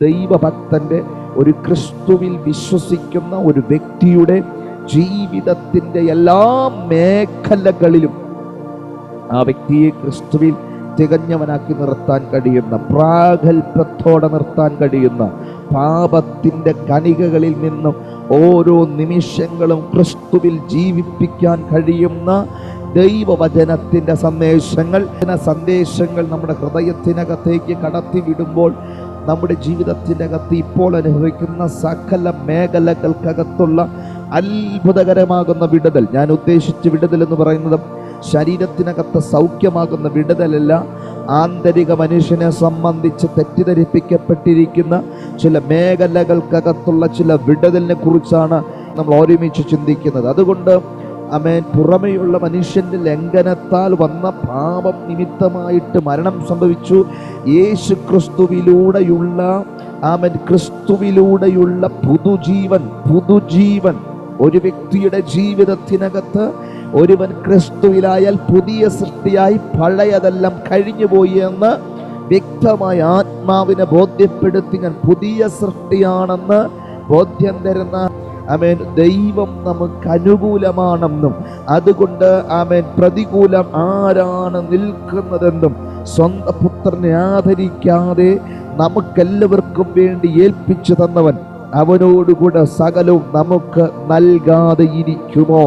ദൈവഭക്തന്റെ ഒരു ക്രിസ്തുവിൽ വിശ്വസിക്കുന്ന ഒരു വ്യക്തിയുടെ ജീവിതത്തിന്റെ എല്ലാ മേഖലകളിലും ആ വ്യക്തിയെ ക്രിസ്തുവിൽ തികഞ്ഞവനാക്കി നിർത്താൻ കഴിയുന്ന പ്രാഗൽഭ്യത്തോടെ നിർത്താൻ കഴിയുന്ന പാപത്തിന്റെ കണികകളിൽ നിന്നും ഓരോ നിമിഷങ്ങളും ക്രിസ്തുവിൽ ജീവിപ്പിക്കാൻ കഴിയുന്ന ദൈവവചനത്തിന്റെ സന്ദേശങ്ങൾ സന്ദേശങ്ങൾ നമ്മുടെ ഹൃദയത്തിനകത്തേക്ക് കടത്തി വിടുമ്പോൾ നമ്മുടെ ജീവിതത്തിന്റെ അകത്ത് ഇപ്പോൾ അനുഭവിക്കുന്ന സകല മേഖലകൾക്കകത്തുള്ള അത്ഭുതകരമാകുന്ന വിടുതൽ. ഞാൻ ഉദ്ദേശിച്ച വിടുതൽ എന്ന് പറയുന്നത് ശരീരത്തിനകത്ത് സൗഖ്യമാകുന്ന വിടുതലല്ല. ആന്തരിക മനുഷ്യനെ സംബന്ധിച്ച് തെറ്റിദ്ധരിപ്പിക്കപ്പെട്ടിരിക്കുന്ന ചില മേഖലകൾക്കകത്തുള്ള ചില വിടുതലിനെ കുറിച്ചാണ് നമ്മൾ ഒരുമിച്ച് ചിന്തിക്കുന്നത്. അതുകൊണ്ട് അമേൻ പുറമെയുള്ള മനുഷ്യന്റെ ലംഘനത്താൽ വന്ന പാപം നിമിത്തമായിട്ട് മരണം സംഭവിച്ചു. യേശു ക്രിസ്തുവിലൂടെയുള്ള ആമൻ ക്രിസ്തുവിലൂടെയുള്ള പുതുജീവൻ പുതുജീവൻ. ഒരു വ്യക്തിയുടെ ജീവിതത്തിനകത്ത് ഒരുവൻ ക്രിസ്തുവിലായാൽ പുതിയ സൃഷ്ടിയായി പഴയതെല്ലാം കഴിഞ്ഞുപോയി എന്ന് വ്യക്തമായ ആത്മാവിനെ ബോധ്യപ്പെടുത്തി ഞാൻ പുതിയ സൃഷ്ടിയാണെന്ന് ബോധ്യം തരുന്ന ആമേൻ. ദൈവം നമുക്ക് അനുകൂലമാണെന്നും അതുകൊണ്ട് ആമേൻ പ്രതികൂലം ആരാണ് നിൽക്കുന്നതെന്നും സ്വന്തം പുത്രനെ ആദരിക്കാതെ നമുക്കെല്ലാവർക്കും വേണ്ടി ഏൽപ്പിച്ചു തന്നവൻ. അവനോടുകൂടെ സകലവും നമുക്ക് നൽകാതെ ഇരിക്കുമോ?